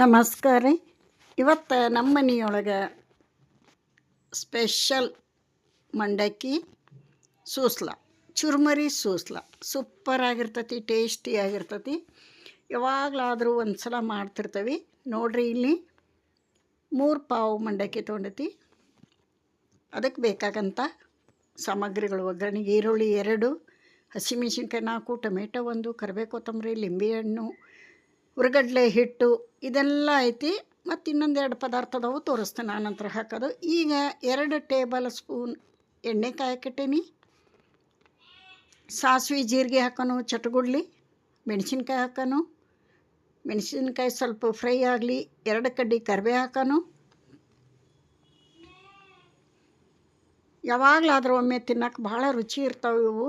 ನಮಸ್ಕಾರ ರೀ. ಇವತ್ತು ನಮ್ಮ ಮನೆಯೊಳಗೆ ಸ್ಪೆಷಲ್ ಮಂಡಕ್ಕಿ ಸೂಸ್ಲ, ಚುರ್ಮರಿ ಸೂಸ್ಲ ಸೂಪರ್ ಆಗಿರ್ತತಿ ಟೇಸ್ಟಿ ಆಗಿರ್ತತಿ. ಯಾವಾಗಲಾದರೂ ಒಂದು ಸಲ ಮಾಡ್ತಿರ್ತೀವಿ. ನೋಡ್ರಿ ಇಲ್ಲಿ ಮೂರು ಪಾವು ಮಂಡಕ್ಕಿ ತೊಗೊಂಡೈತಿ. ಅದಕ್ಕೆ ಬೇಕಾಗಂಥ ಸಾಮಗ್ರಿಗಳು ಒಗ್ಗರಣೆಗೆ ಈರುಳ್ಳಿ ಎರಡು, ಹಸಿಮೆಣಸಿನ್ಕಾಯಿ ನಾಲ್ಕು, ಟೊಮೆಟೊ ಒಂದು, ಕರಿಬೇವು, ಕೊತ್ತಂಬರಿ ಲಿಂಬೆಹಣ್ಣು ಹುರಗಡ್ಲೆ ಹಿಟ್ಟು ಇದೆಲ್ಲ ಐತಿ ಮತ್ತು ಇನ್ನೊಂದು ಎರಡು ಪದಾರ್ಥ ಅದಾವು ತೋರಿಸ್ತೇನೆ ನಂತರ ಹಾಕೋದು. ಈಗ ಎರಡು ಟೇಬಲ್ ಸ್ಪೂನ್ ಎಣ್ಣೆ ಕಾಯಕ್ಕಿಟ್ಟೀನಿ ಸಾಸಿವೆ ಜೀರಿಗೆ ಹಾಕೋನು, ಚಟಗುಡ್ಲಿ, ಮೆಣಸಿನ್ಕಾಯಿ ಹಾಕೋನು. ಮೆಣಸಿನ್ಕಾಯಿ ಸ್ವಲ್ಪ ಫ್ರೈ ಆಗಲಿ, ಎರಡು ಕಡ್ಡಿ ಕರಿಬೇ ಹಾಕೋನು. ಯಾವಾಗಲಾದರೂ ಒಮ್ಮೆ ತಿನ್ನಕ್ಕೆ ಭಾಳ ರುಚಿ ಇರ್ತಾವೆ ಇವು.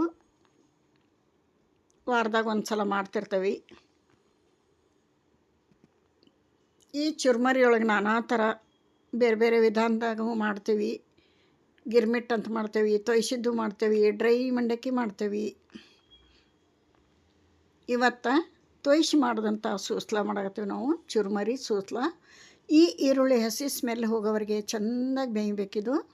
ವಾರದಾಗ ಒಂದು ಸಲ ಮಾಡ್ತಿರ್ತೀವಿ. ಈ ಚುರ್ಮರಿ ಒಳಗೆ ನಾನಾ ಥರ ಬೇರೆ ಬೇರೆ ವಿಧಾನದಾಗೂ ಮಾಡ್ತೀವಿ. ಗಿರ್ಮಿಟ್ ಅಂತ ಮಾಡ್ತೇವೆ, ತೊಯ್ಸಿದ್ದು ಮಾಡ್ತೇವೆ, ಡ್ರೈ ಮಂಡಕ್ಕಿ ಮಾಡ್ತೇವೆ. ಇವತ್ತು ತೊಯ್ಸಿ ಮಾಡಿದಂಥ ಸೂಸ್ಲ ಮಾಡಕತ್ತೀವಿ ನಾವು, ಚುರ್ಮರಿ ಸೂಸ್ಲ. ಈ ಈರುಳ್ಳಿ ಹಸಿ ಸ್ಮೆಲ್ ಹೋಗೋವರೆಗೆ ಚೆಂದಾಗಿ ಬೇಯಬೇಕಿದು.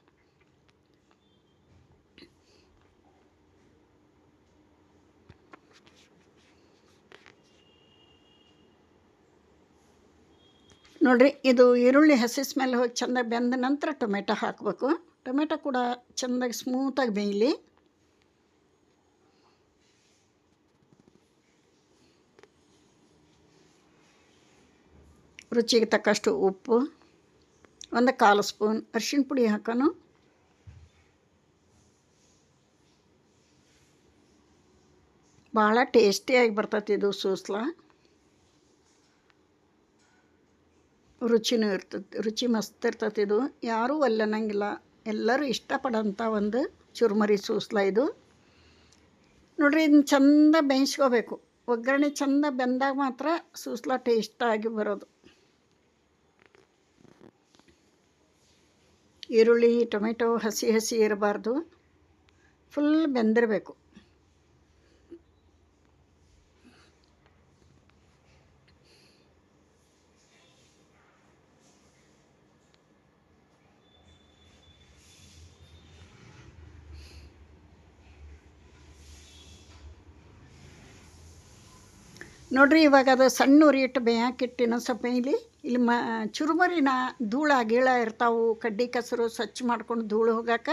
ನೋಡಿರಿ, ಇದು ಈರುಳ್ಳಿ ಹಸಿ ಸ್ಮೆಲ್ ಹೋಗಿ ಚೆಂದಾಗಿ ಬೆಂದ ನಂತರ ಟೊಮೆಟೊ ಹಾಕಬೇಕು. ಟೊಮೆಟೊ ಕೂಡ ಚೆಂದಾಗಿ ಸ್ಮೂತಾಗಿ ಬೇಯಲಿ. ರುಚಿಗೆ ತಕ್ಕಷ್ಟು ಉಪ್ಪು, ಒಂದು ಕಾಲು ಸ್ಪೂನ್ ಅರ್ಶಿಣ ಪುಡಿ ಹಾಕೋನು. ಭಾಳ ಟೇಸ್ಟಿಯಾಗಿ ಬರ್ತೈತಿ ಇದು ಸೂಸ್ಲ. ರುಚಿನೂ ಇರ್ತದೆ ರುಚಿ ಮಸ್ತ್ ಇರ್ತೈತಿ ಇದು. ಯಾರೂ ಒಲ್ಲನಂಗಿಲ್ಲ ಎಲ್ಲರೂ ಇಷ್ಟಪಡೋಂಥ ಒಂದು ಚುರುಮರಿ ಸೂಸ್ಲ ಇದು. ನೋಡ್ರಿ ಇದನ್ನ ಚಂದ ಬೇಯಿಸ್ಕೋಬೇಕು. ಒಗ್ಗರಣೆ ಚಂದ ಬೆಂದಾಗ ಮಾತ್ರ ಸೂಸ್ಲ ಟೇಸ್ಟಾಗಿ ಬರೋದು. ಈರುಳ್ಳಿ, ಟೊಮೆಟೊ ಹಸಿ ಹಸಿ ಇರಬಾರ್ದು. ಫುಲ್ ಬೆಂದಿರಬೇಕು. ನೋಡ್ರಿ, ಇವಾಗ ಅದು ಸಣ್ಣ ಉರಿ ಇಟ್ಟು ಬೇಯಾಕಿಟ್ಟು ಇನ್ನೊಂದು ಸ್ವಲ್ಪ ಇಲ್ಲಿ ಇಲ್ಲಿ ಮ, ಚುರುಮರಿನ ಧೂಳ ಗೀಳ ಇರ್ತಾವು. ಕಡ್ಡಿ ಕಸರು ಸ್ವಚ್ಛ ಮಾಡ್ಕೊಂಡು ಧೂಳು ಹೋಗಾಕ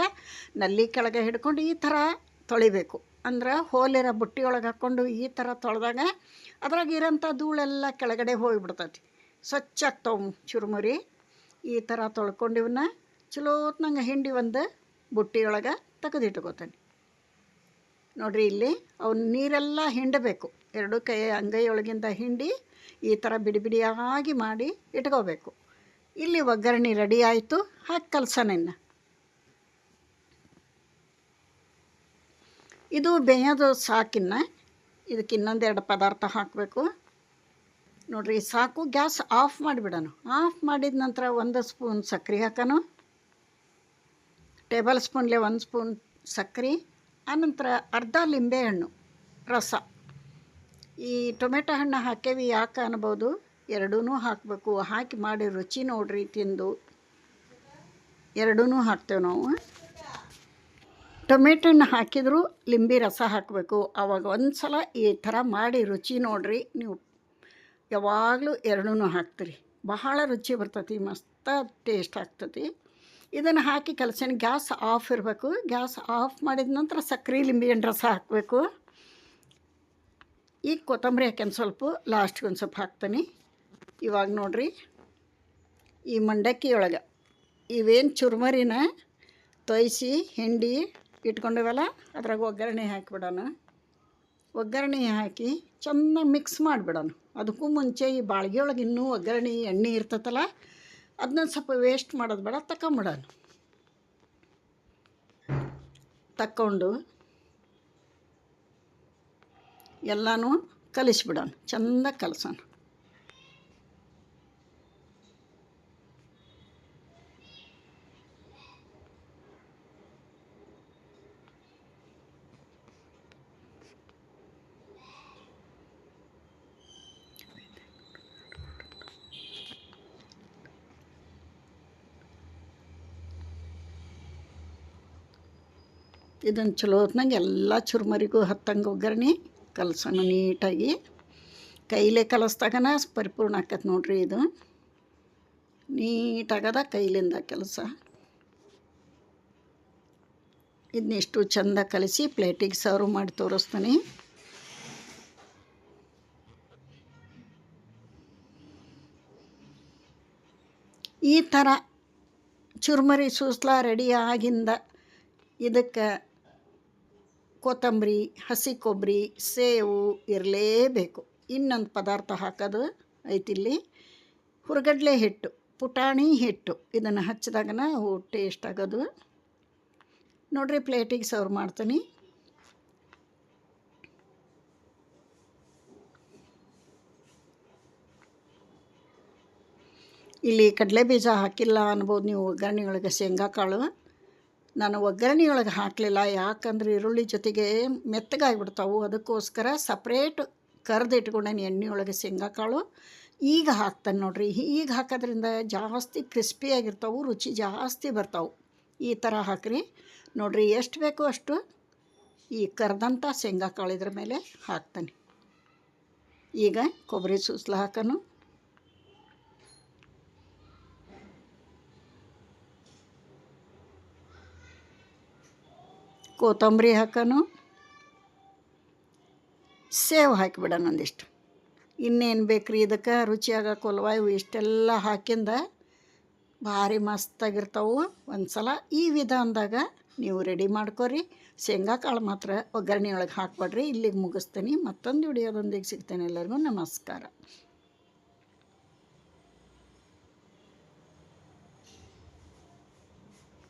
ನಲ್ಲಿ ಕೆಳಗೆ ಹಿಡ್ಕೊಂಡು ಈ ಥರ ತೊಳಿಬೇಕು. ಅಂದ್ರೆ ಹೋಲಿರೋ ಬುಟ್ಟಿ ಒಳಗೆ ಹಾಕ್ಕೊಂಡು ಈ ಥರ ತೊಳೆದಾಗ ಅದ್ರಾಗ ಇರೋಂಥ ಧೂಳೆಲ್ಲ ಕೆಳಗಡೆ ಹೋಗಿಬಿಡ್ತೈತಿ. ಸ್ವಚ್ಛ ಆಗ್ತಾವೆ ಚುರುಮುರಿ, ಈ ಥರ ತೊಳ್ಕೊಂಡು ಇವನ್ನ ಚಲೋತ್ನಂಗೆ ಹಿಂಡಿ ಒಂದು ಬುಟ್ಟಿಯೊಳಗೆ ತೆಗೆದಿಟ್ಕೋತಾನೆ. ನೋಡ್ರಿ, ಇಲ್ಲಿ ಅವನ್ನ ನೀರೆಲ್ಲ ಹಿಂಡಬೇಕು. ಎರಡು ಕೈ ಅಂಗೈಯೊಳಗಿಂದ ಹಿಂಡಿ ಈ ಥರ ಬಿಡಿ ಬಿಡಿಯಾಗಿ ಮಾಡಿ ಇಟ್ಕೋಬೇಕು. ಇಲ್ಲಿ ಒಗ್ಗರಣೆ ರೆಡಿ ಆಯಿತು. ಹಾಕಿ ಇನ್ನು ಇದು ಬೇಯೋದು ಸಾಕಿನ್ನ. ಇದಕ್ಕೆ ಇನ್ನೊಂದೆರಡು ಪದಾರ್ಥ ಹಾಕಬೇಕು. ನೋಡಿರಿ ಸಾಕು ಗ್ಯಾಸ್ ಆಫ್ ಮಾಡಿಬಿಡೋಣ. ಆಫ್ ಮಾಡಿದ ನಂತರ ಒಂದು ಸ್ಪೂನ್ ಸಕ್ಕರೆ ಹಾಕೋಣ ಟೇಬಲ್ ಸ್ಪೂನ್ಲೆ ಒಂದು ಸ್ಪೂನ್ ಸಕ್ಕರೆ ಆನಂತರ ಅರ್ಧ ಲಿಂಬೆಹಣ್ಣು ರಸ. ಈ ಟೊಮೆಟೊ ಹಣ್ಣು ಹಾಕೇವಿ ಯಾಕೆ ಅನ್ಬೋದು? ಎರಡೂ ಹಾಕಬೇಕು. ಹಾಕಿ ಮಾಡಿ ರುಚಿ ನೋಡ್ರಿ ತಿಂದು. ಎರಡೂ ಹಾಕ್ತೇವೆ ನಾವು. ಟೊಮೆಟೊ ಹಣ್ಣು ಹಾಕಿದರೂ ಲಿಂಬೆ ರಸ ಹಾಕಬೇಕು. ಆವಾಗ ಒಂದು ಸಲ ಈ ಥರ ಮಾಡಿ ರುಚಿ ನೋಡ್ರಿ ನೀವು. ಯಾವಾಗಲೂ ಎರಡೂ ಹಾಕ್ತೀರಿ. ಬಹಳ ರುಚಿ ಬರ್ತತಿ, ಮಸ್ತ ಟೇಸ್ಟ್ ಆಗ್ತತಿ. ಇದನ್ನು ಹಾಕಿ ಕೆಲಸ ಗ್ಯಾಸ್ ಆಫ್ ಇರಬೇಕು. ಗ್ಯಾಸ್ ಆಫ್ ಮಾಡಿದ ನಂತರ ಸಕ್ಕರೆ ಲಿಂಬೆಹಣ್ಣು ರಸ ಹಾಕಬೇಕು. ಈಗ ಕೊತ್ತಂಬರಿ ಹಾಕ್ಯಂದು ಸ್ವಲ್ಪ ಲಾಸ್ಟ್ಗೆ ಒಂದು ಸ್ವಲ್ಪ ಹಾಕ್ತೀನಿ. ಇವಾಗ ನೋಡ್ರಿ, ಈ ಮಂಡಕ್ಕಿ ಒಳಗೆ ಇವೇನು ಚುರುಮರಿನ ತೊಯ್ಸಿ ಹಿಂಡಿ ಇಟ್ಕೊಂಡಿವಲ್ಲ, ಅದ್ರಾಗ ಒಗ್ಗರಣೆ ಹಾಕಿಬಿಡೋಣ. ಒಗ್ಗರಣೆ ಹಾಕಿ ಚೆನ್ನಾಗಿ ಮಿಕ್ಸ್ ಮಾಡಿಬಿಡೋಣ. ಅದಕ್ಕೂ ಮುಂಚೆ ಈ ಬಾಳ್ಗೆ ಒಳಗೆ ಇನ್ನೂ ಒಗ್ಗರಣೆ ಎಣ್ಣೆ ಇರ್ತೈತಲ್ಲ ಅದನ್ನ ಸ್ವಲ್ಪ ವೇಸ್ಟ್ ಮಾಡೋದು ಬೇಡ ತಗೊಂಬಿಡೋಣ ತಕ್ಕೊಂಡು ಎಲ್ಲನೂ ಕಲಿಸ್ಬಿಡೋಣ ಚಂದ ಕಲಸೋಣ. ಇದನ್ನು ಚಲೋ ಹೊತ್ನಂಗೆ ಎಲ್ಲ ಚುರುಮರಿಗೂ ಹತ್ತಂಗೆ ಒಗ್ಗರಣೆ. ಕಲಸೋಣ ನೀಟಾಗಿ. ಕೈಲೇ ಕಲಸ್ದಾಗನ ಪರಿಪೂರ್ಣ ಆಕತ್ ನೋಡ್ರಿ ಇದು. ನೀಟಾಗದ ಕೈಲಿಂದ ಕೆಲಸ. ಇದನ್ನಿಷ್ಟು ಚಂದ ಕಲಿಸಿ ಪ್ಲೇಟಿಗೆ ಸರ್ವ್ ಮಾಡಿ ತೋರಿಸ್ತೀನಿ. ಈ ಥರ ಚುರುಮರಿ ಸೂಸ್ಲ ರೆಡಿ ಆಗಿಂದ ಇದಕ್ಕೆ ಕೊತ್ತಂಬರಿ, ಹಸಿ ಕೊಬ್ಬರಿ, ಸೇವು ಇರಲೇಬೇಕು. ಇನ್ನೊಂದು ಪದಾರ್ಥ ಹಾಕೋದು ಐತಿಲ್ಲಿ ಹುರ್ಗಡ್ಲೆ ಹಿಟ್ಟು, ಪುಟಾಣಿ ಹಿಟ್ಟು. ಇದನ್ನು ಹಚ್ಚಿದಾಗನ ಅವು ಟೇಸ್ಟ್ ಆಗೋದು. ನೋಡ್ರಿ ಪ್ಲೇಟಿಗೆ ಸರ್ವ್ ಮಾಡ್ತೀನಿ. ಇಲ್ಲಿ ಕಡಲೆ ಬೀಜ ಹಾಕಿಲ್ಲ ಅನ್ಬೋದು ನೀವು ಒಗ್ಗರಣೆ ಒಳಗೆ ಶೇಂಗಾ ಕಾಳು ನಾನು ಒಗ್ಗರಣೆಯೊಳಗೆ ಹಾಕಲಿಲ್ಲ. ಯಾಕಂದ್ರೆ ಈರುಳ್ಳಿ ಜೊತೆಗೆ ಮೆತ್ತಗಾಗಿಬಿಡ್ತಾವು. ಅದಕ್ಕೋಸ್ಕರ ಸಪ್ರೇಟ್ ಕರೆದು ಇಟ್ಕೊಂಡೇನಿ ಎಣ್ಣೆ ಒಳಗೆ ಶೇಂಗಾ ಕಾಳು ಈಗ ಹಾಕ್ತಾನೆ ನೋಡಿರಿ. ಈಗ ಹಾಕೋದ್ರಿಂದ ಜಾಸ್ತಿ ಕ್ರಿಸ್ಪಿಯಾಗಿರ್ತಾವೆ ರುಚಿ ಜಾಸ್ತಿ ಬರ್ತಾವೆ. ಈ ಥರ ಹಾಕ್ರಿ. ನೋಡಿರಿ, ಎಷ್ಟು ಬೇಕೋ ಅಷ್ಟು ಈ ಕರೆದಂಥ ಶೇಂಗಾ ಕಾಳು ಇದ್ರ ಮೇಲೆ ಹಾಕ್ತಾನೆ. ಈಗ ಕೊಬ್ಬರಿ ಸೂಸ್ಲ ಹಾಕನು. ಕೊತ್ತಂಬರಿ ಹಾಕೋನು. ಸೇವ್ ಹಾಕಿಬಿಡೋಣ ಒಂದಿಷ್ಟು ಇನ್ನೇನು ಬೇಕ್ರಿ ಇದಕ್ಕೆ? ರುಚಿಯಾಗ ಕೊಲ್ವ? ಇವು ಇಷ್ಟೆಲ್ಲ ಹಾಕಿಂದ ಭಾರಿ ಮಸ್ತಾಗಿರ್ತಾವೆ ಒಂದು ಸಲ ಈ ವಿಧಾನದಾಗ ನೀವು ರೆಡಿ ಮಾಡ್ಕೊರಿ. ಶೇಂಗಾ ಕಾಳು ಮಾತ್ರ ಒಗ್ಗರಣೆ ಒಳಗೆ ಹಾಕ್ಬೇಡ್ರಿ. ಇಲ್ಲಿಗೆ ಮುಗಿಸ್ತೀನಿ. ಮತ್ತೊಂದು ವಿಡಿಯೋದೊಂದಿಗೆ ಸಿಗ್ತೇನೆ ಎಲ್ಲರಿಗೂ. ನಮಸ್ಕಾರ.